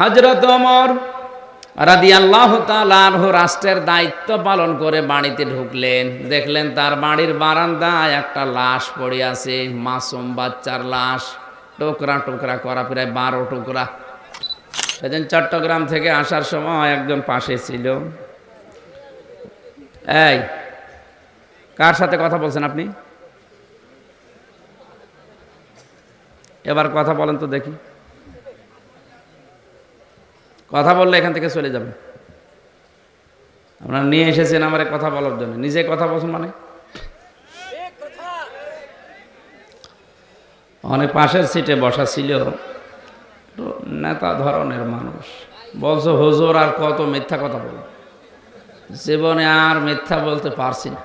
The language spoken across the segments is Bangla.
হজরত অমর রাদি আল্লাহ তালাহ রাষ্ট্রের দায়িত্ব পালন করে বাড়িতে ঢুকলেন। দেখলেন তার বাড়ির বারান্দায় একটা লাশ পড়ে আছে, মাসুম বাচ্চার লাশ। টুকরা টুকরা, করা প্রায় বারো টুকরা। সেদিন চট্টগ্রাম থেকে আসার সময় একজন পাশে ছিল। এই, কার সাথে কথা বলছেন আপনি? এবার কথা বলেন তো দেখি। কথা বললে এখান থেকে চলে যাবেন আপনারা নিয়ে এসেছেন আমার কথা বলার জন্য। নিজে কথা বলছেন মানে? অনেক পাশের সিটে বসা ছিল নেতা ধরনের মানুষ। বলছো, হুজুর, আর কত মিথ্যা কথা বল জীবনে আর মিথ্যা বলতে পারছি না।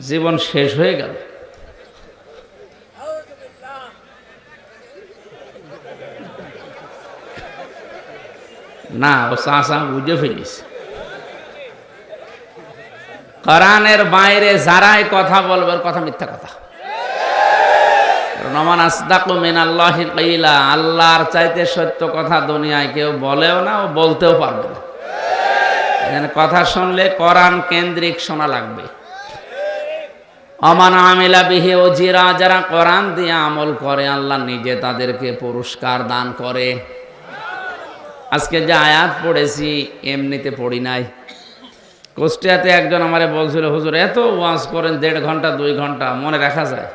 জীবন শেষ হয়ে গেল। না, ও চাষা বুঝে ফেলিস। কোরআনের বাইরে যারাই কথা বলবে, ওর কথা মিথ্যা কথা। আল্লাহর চাইতে সত্য কথা দুনিয়ায় কেউ বলেও না ও বলতেও পারবে না। এখানে কথা শুনলে কোরআন কেন্দ্রিক শোনা লাগবে। অমান আমিলা বিহে ও যারা কোরআন দিয়ে আমল করে, আল্লাহ নিজে তাদেরকে পুরস্কার দান করে। আজকে যে আয়াত পড়েছি, এমনিতে পড়ি নাই। কুষ্টিয়াতে একজন আমারে বলছিল, হুজুর, এত ওয়াজ করেন, দেড় ঘণ্টা, দুই ঘণ্টা, মনে রাখা যায়।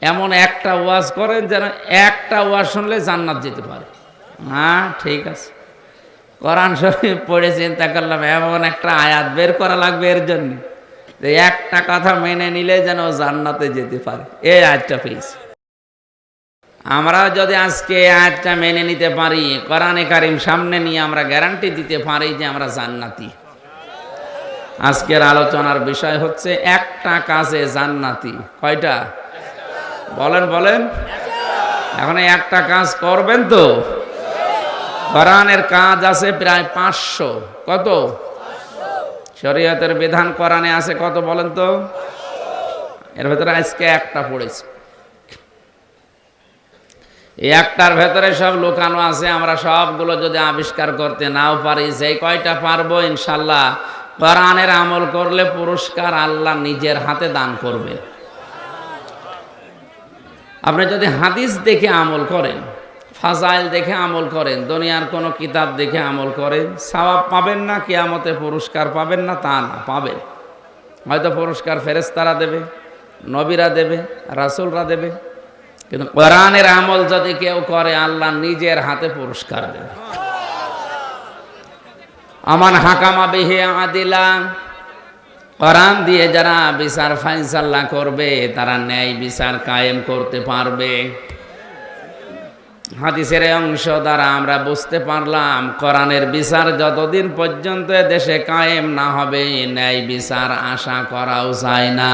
এমন একটা ওয়াজ করেন যেন একটা ওয়াজ শুনলে জান্নাত যেতে পারে। হ্যাঁ ঠিক আছে। কোরআন শরীফ পড়ে চিন্তা করলাম, এমন একটা আয়াত বের করা লাগবে এর জন্য। যে একটা কথা মেনে নিলে যেন জান্নাতে যেতে পারে। এই আয়াতটা পেয়েছি। আমরা যদি আজকে আয়াতটা মেনে নিতে পারি, কোরআনে কারিম সামনে নিয়ে আমরা গ্যারান্টি দিতে পারি যে আমরা জান্নাতি। আজকের আলোচনার বিষয় হচ্ছে একটা কাজে জান্নাতি। কয়টা? বলেন বলেন। এখন একটা কাজ করবেন তো? কোরআনের কাজ আছে প্রায় পাঁচশো। কত? শরীয়তের বিধান কোরআনে আছে কত বলেন তো? এর ভেতরে আজকে একটা পড়েছে। এই একটার ভেতরে সব লুকানো আছে, আমরা সবগুলো যদি আবিষ্কার করতে নাও পারি সেই কয়টা পারব ইনশাল্লাহ। কোরআনের আমল করলে পুরস্কার আল্লাহ নিজের হাতে দান করবে। আপনি যদি হাদিস দেখে আমল করেন, ফাজাইল দেখে আমল করেন, দুনিয়ার কোনো কিতাব দেখে আমল করেন, সওয়াব পাবেন না, কেয়ামতে পুরস্কার পাবেন না, তা না, পাবেন। হয়তো পুরস্কার ফেরেস্তারা দেবে, নবীরা দেবে, রাসুলরা দেবে। কিন্তু কোরআনের আমল যদি কেউ করে, আল্লাহ নিজের হাতে পুরস্কার দেবে। আমান হাকামা বিহে আদিলা। কোরআন দিয়ে যারা বিচার ফাইসাল্লা করবে, তারা ন্যায় বিচার কায়েম করতে পারবে। হাদিসের অংশ দ্বারা আমরা বুঝতে পারলাম, কোরআনের বিচার যতদিন পর্যন্ত দেশে কায়েম না হবে, ন্যায় বিচার আশা করাও যায় না।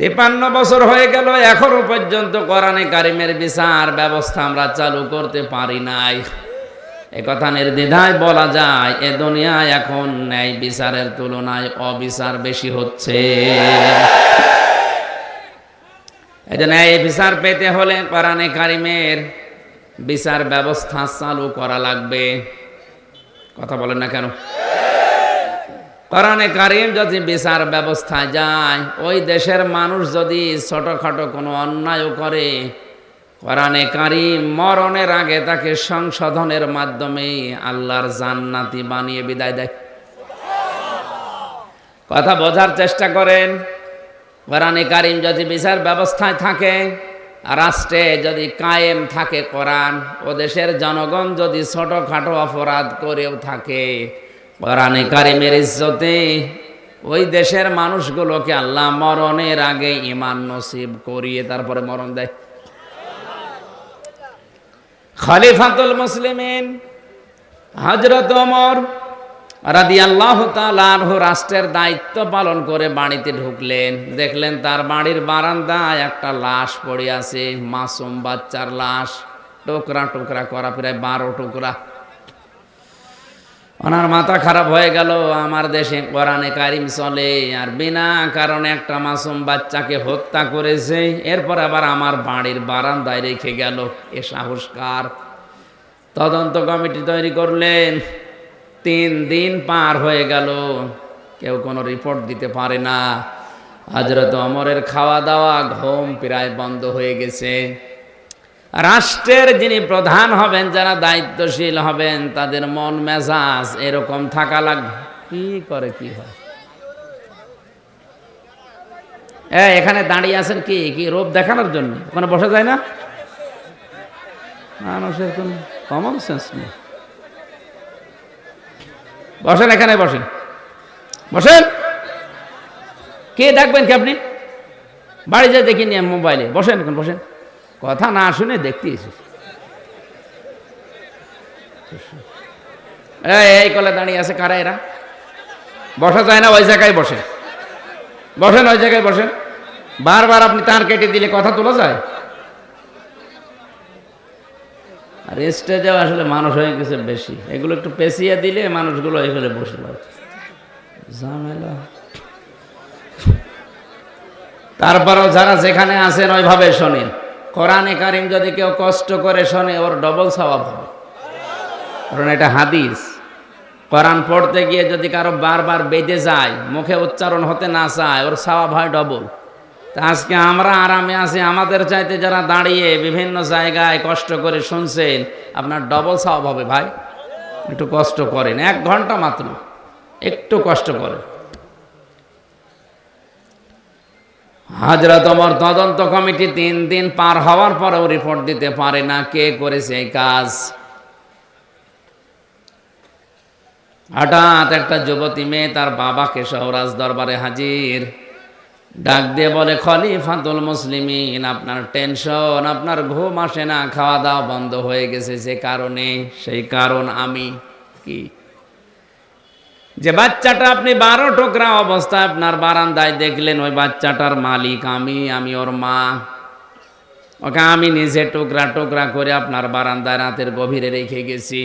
তেপান্ন বছর হয়ে গেল, এখনও পর্যন্ত কোরআনে কারিমের বিচার ব্যবস্থা আমরা চালু করতে পারি নাই। এ কথা নির্দ্বিধায় বলা যায়, এ দুনিয়ায় এখন ন্যায় বিচারের তুলনায় অবিচার বেশি হচ্ছে। এই জন্য এই বিচার পেতে হলে কোরআনে কারিমের বিচার ব্যবস্থা চালু করা লাগবে। কথা বলেন না কেন? কোরআনে কারিম যদি বিচার ব্যবস্থা যায়, ওই দেশের মানুষ যদি ছোটখাটো কোনো অন্যায় করে, কোরআনে কারিম মরণের আগে তাকে সংশোধনের মাধ্যমে আল্লাহর জান্নাতি বানিয়ে বিদায় দেয়। কথা বোঝার চেষ্টা করেন, কোরআনে কারিম যদি বিচার ব্যবস্থায় থাকে, রাষ্ট্রে যদি কায়েম থাকে কোরআন, ও দেশের জনগণ যদি ছোটখাটো অপরাধ করেও থাকে কোরআনে কারিমের ইজ্জতে ওই দেশের মানুষগুলোকে আল্লাহ মরণের আগে ইমান নসিব করিয়ে তারপরে মরণ দেয়। খলিফাতুল মুসলিমিন হজরত ওমর রাদি আল্লাহ তালাহ রাষ্ট্রের দায়িত্ব পালন করে বাড়িতে ঢুকলেন। দেখলেন তার বাড়ির বারান্দায় একটা লাশ পড়ে আছে, মাসুম বাচ্চার লাশ। টুকরা টুকরা করা, প্রায় বারো টুকরা। ওনার মাথা খারাপ হয়ে গেল, আমার দেশে কোরআনে কারিম চলে, আর বিনা কারণে একটা মাসুম বাচ্চাকে হত্যা করেছে, এরপর আবার আমার বাড়ির বারান্দায় রেখে গেল, এ সাহসকার। তদন্ত কমিটি তৈরি করলেন, তিন দিন পার হয়ে গেল, কেউ কোনো রিপোর্ট দিতে পারে না। হজরত অমরের খাওয়া দাওয়া ঘুম প্রায় বন্ধ হয়ে গেছে। রাষ্ট্রের যিনি প্রধান হবেন, যারা দায়িত্বশীল হবেন, তাদের মন মেজাজ এরকম থাকা লাগবে কি করে, কি হয়? এখানে দাঁড়িয়ে আছেন কি? কি রূপ দেখানোর জন্য? ওখানে বসা যায় না? মানুষের কোন কমন সেন্স নেই। বসেন এখানে বসেন বসেন! কে দেখবেন কি আপনি? বাড়ি যা দেখি নিয়ে মোবাইলে। বসেন এখন, বসেন। কথা না শুনে দেখতে এসেছি। এই, কলে দাঁড়িয়ে আছে কারা এরা? বসা যায় না ওই জায়গায় বসে। বসেন ওই জায়গায় বসেন। বারবার আপনি তার কেটে দিলে কথা তোলা যায়? আর স্টেজেও আসলে মানুষ হয়ে গেছে বেশি। এগুলো একটু পেঁচিয়ে দিলে মানুষগুলো এখানে বসে পড়ে ঝামেলা। তারপরেও যারা যেখানে আছেন ওইভাবে শোনেন। কোরআনে কারিম যদি কেউ কষ্ট করে শোনে, ওর ডবল স্বভাব হবে। কারণ এটা হাদিস। কোরআন পড়তে গিয়ে যদি কারও বারবার বেঁধে যায়, মুখে উচ্চারণ হতে না চায়, ওর স্বভাব হয় ডবল তা আজকে আমরা আরামে আছি, আমাদের চাইতে যারা দাঁড়িয়ে বিভিন্ন জায়গায় কষ্ট করে শুনছেন, আপনার ডবল স্বভাব হবে, ভাই। একটু কষ্ট করেন, এক ঘণ্টা মাত্র। একটু কষ্ট করেন। হাজরত অমর তদন্ত কমিটি তিন দিন পার হওয়ার পরেও রিপোর্ট দিতে পারে না কে করেছে এই কাজ। হঠাৎ একটা যুবতী মেয়ে তার বাবাকে সহরাজ দরবারে হাজির। ডাক দিয়ে বলে, খলিফাতুল মুসলিমিন, আপনার টেনশন, আপনার ঘুম আসে না খাওয়া দাওয়া বন্ধ হয়ে গেছে, যে কারণে, সেই কারণ আমি। কি? যে বাচ্চাটা আপনি বারো টুকরা অবস্থায় আপনার বারান্দায় দেখলেন, ওই বাচ্চাটার মালিক, আমি আমি ওর মা। ওকে, আমি নিজে টোকরা টোকরা করে আপনার বারান্দায় রাতের গভীরে রেখে গেছি।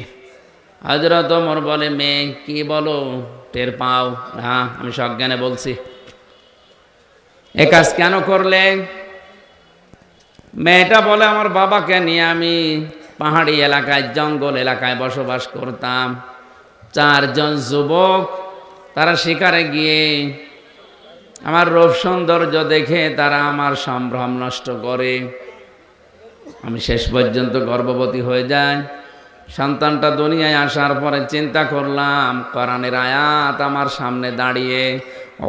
হজরত ওমর বলে, মেয়ে, কি বলো? টের পাও? হ্যাঁ আমি সজ্ঞানে বলছি। এ কাজ কেন করলে? মেয়েটা বলে, আমার বাবাকে নিয়ে আমি পাহাড়ি এলাকায়, জঙ্গল এলাকায় বসবাস করতাম। চারজন যুবক, তারা শিকারে গিয়ে আমার রূপ সৌন্দর্য দেখে তারা আমার সম্ভ্রম নষ্ট করে। আমি শেষ পর্যন্ত গর্ভবতী হয়ে যাই। সন্তানটা দুনিয়ায় আসার পরে চিন্তা করলাম, কোরআনের আয়াত আমার সামনে দাঁড়িয়ে,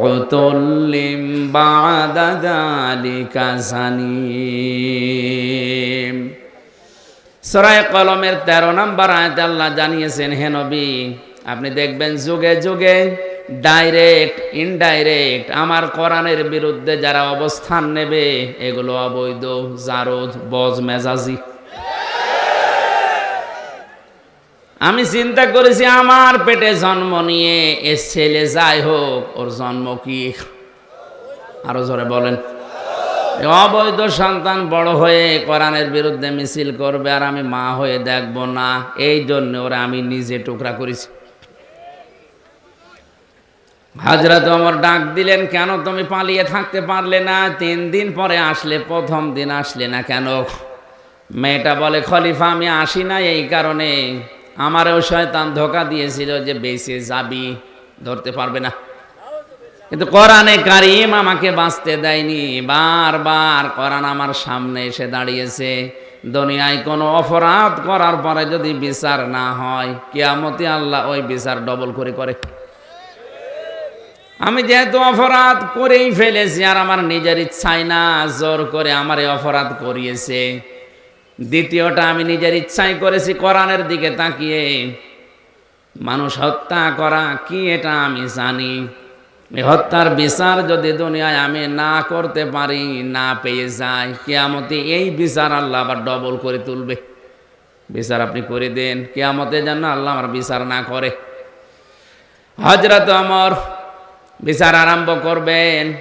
অতল্লিম সরাই কলমের তেরো নম্বর আয়াত আল্লাহ জানিয়েছেন, হে নবী আপনি দেখবেন যুগে যুগে ডাইরেক্ট ইনডাইরেক্ট আমার কোরআনের বিরুদ্ধে যারা অবস্থান নেবে, এগুলো অবৈধ, জারদ, বজ, মেজাজি। আমি চিন্তা করেছি আমার পেটে জন্ম নিয়ে এ ছেলে যাই হোক, ওর জন্ম কি? আরও জোরে বলেন। অবৈধ সন্তান বড় হয়ে কোরআনের বিরুদ্ধে মিছিল করবে আর আমি মা হয়ে দেখব না, এই জন্য ওরা আমি নিজে টুকরা করেছি। হাজরত আমার ডাক দিলেন, কেন তুমি পালিয়ে থাকতে পারলে না? তিন দিন পরে আসলে, প্রথম দিন আসলে না কেন? মেয়েটা বলে, খলিফা, আমি আসি না এই কারণে। আমারও শয়তান ধোকা দিয়েছিল যে বেঁচে যাবি, ধরতে পারবে না। কিন্তু কোরআনে কারিম আমাকে বাঁচতে দেয়নি। বারবার কোরআন আমার সামনে এসে দাঁড়িয়েছে। দুনিয়ায় কোনো অপরাধ করার পরে যদি বিচার না হয়, কেয়ামতি আল্লাহ ওই বিচার ডবল করে করে। আমি যেহেতু অপরাধ করেই ফেলেছি আর আমার নিজের ইচ্ছাই না, জোর করে আমার অপরাধ করিয়েছে। দ্বিতীয়টা, আমি নিজের ইচ্ছাই করেছি কোরআনের দিকে তাকিয়ে। মানুষ হত্যা করা, কি এটা আমি জানি? হত্যার বিচার যদি দুনিয়ায় আমি না করতে পারি, না পেয়ে যাই, কেয়ামতে এই বিচার আল্লাহ আবার ডবল করে তুলবে। বিচার আপনি করে দেন, কেয়ামতে যেন আল্লাহ আমার বিচার না করে। হজরত আমর বিচার আরম্ভ করবেন।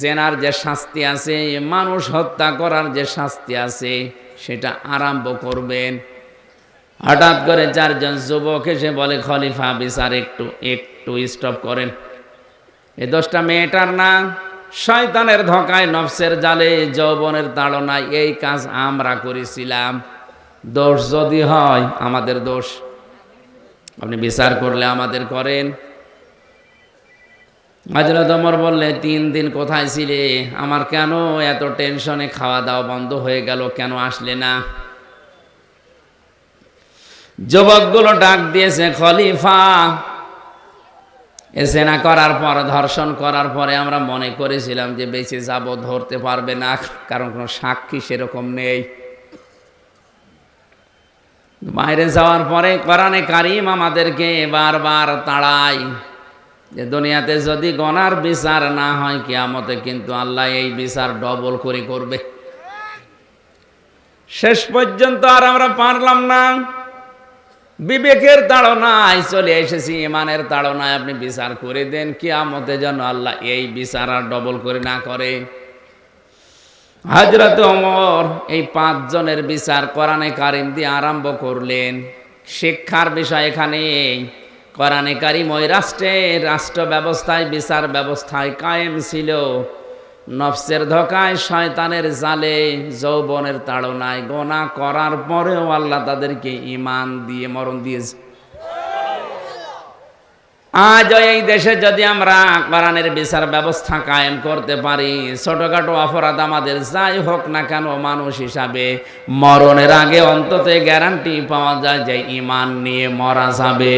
জেনার যে শাস্তি আছে, মানুষ হত্যা করার যে শাস্তি আছে, সেটা আরম্ভ করবেন। হঠাৎ করে চারজন যুবক এসে বলে, খলিফা, বিচার একটু একটু স্টপ করেন। এ দোষটা মেয়েটার না। শয়তানের ধকায় নফসের জালে, যৌবনের তাড়নায় এই কাজ আমরা করেছিলাম। দোষ যদি হয়, আমাদের দোষ। আপনি বিচার করলে আমাদের করেন। হজরত ওমর বললে, তিন দিন কোথায় ছিলে? আমার কেন এত টেনশনে খাওয়া দাওয়া বন্ধ হয়ে গেল? কেন আসলে না? যুবকগুলো ডাক দিয়েছে, খলিফা এসে না করার পর, ধর্ষণ করার পরে আমরা মনে করেছিলাম যে বেঁচে যাব, ধরতে পারবে না, কারণ কোনো সাক্ষী সেরকম নেই। বাইরে যাওয়ার পরে কোরআনে কারিম আমাদেরকে বারবার তাড়াই যে দুনিয়াতে যদি গনার বিচার না হয়, কিয়ামতে কিন্তু আল্লাহ এই বিচার ডবল করে করবে। শেষ পর্যন্ত আর আমরা পারলাম না। বিবেকের তাড়নায় চলে এসেছি, ইমানের তাড়নায় আপনি বিচার করে দেন, কিয়ামতে যেন আল্লাহ এই বিচার আর ডবল করে না করে। হজরত ওমর এই পাঁচজনের বিচার কোরআনে কারিম দিয়ে আরম্ভ করলেন। শিক্ষার বিষয় এখানে কোরআনে কারিম ওই রাষ্ট্রে, রাষ্ট্র ব্যবস্থায়, বিচার ব্যবস্থায় কায়েম ছিল। নফসের ধোকায়, শয়তানের জালে, যৌবনের তাড়নায় গোনা করার পরেও আল্লাহ তাদেরকে ইমান দিয়ে মরণ দিয়েছে। আজ এই দেশে যদি আমরা কোরআনের বিচার ব্যবস্থা কায়েম করতে পারি, ছোটখাটো অপরাধ আমাদের যাই হোক না কেন মানুষ হিসাবে মরণের আগে অন্তত গ্যারান্টি পাওয়া যায় যে ইমান নিয়ে মরা যাবে।